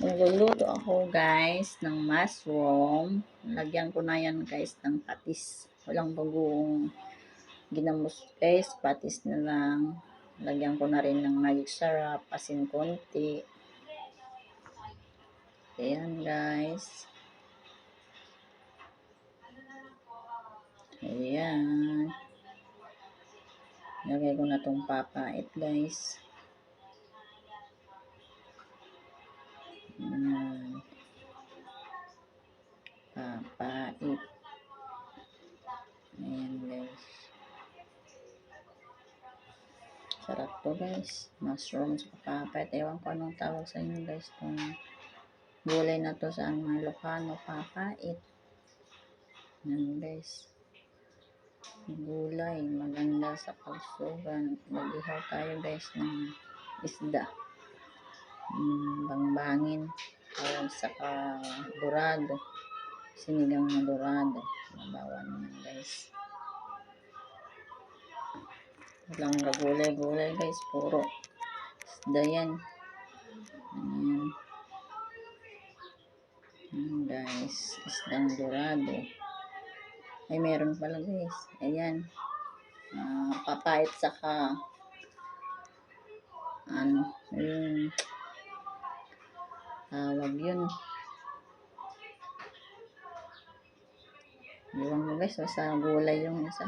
Magluluto ako guys ng mushroom. Lagyan ko na yan guys ng patis. Walang bagoong ginamos guys. Patis na lang. Lagyan ko na rin ng magic syrup. Asin konti. Ayan guys. Ayan. Lagay ko na itong papait guys. Guys. 8. Ayan guys. Sarap to guys. Mushrooms, papat. Ewan ko anong tawag sa inyo guys. Kung gulay na to sa mga Lokano, papait. Ayan guys. Gulay. Maganda sa pagsugan. Mag-ihaw tayo guys ng isda. Mm, bangbangin. Tawag sa kaburado. Sinigang na dorado. Mabawan na guys. Walang gulay-gulay guys. Puro isda yan. Ayan. Ayan guys. Isdang dorado. Ay meron pala guys. Ayan. Ah, papait saka ano, yung tawag yun. Iwan mo guys, basta gulay yung isa.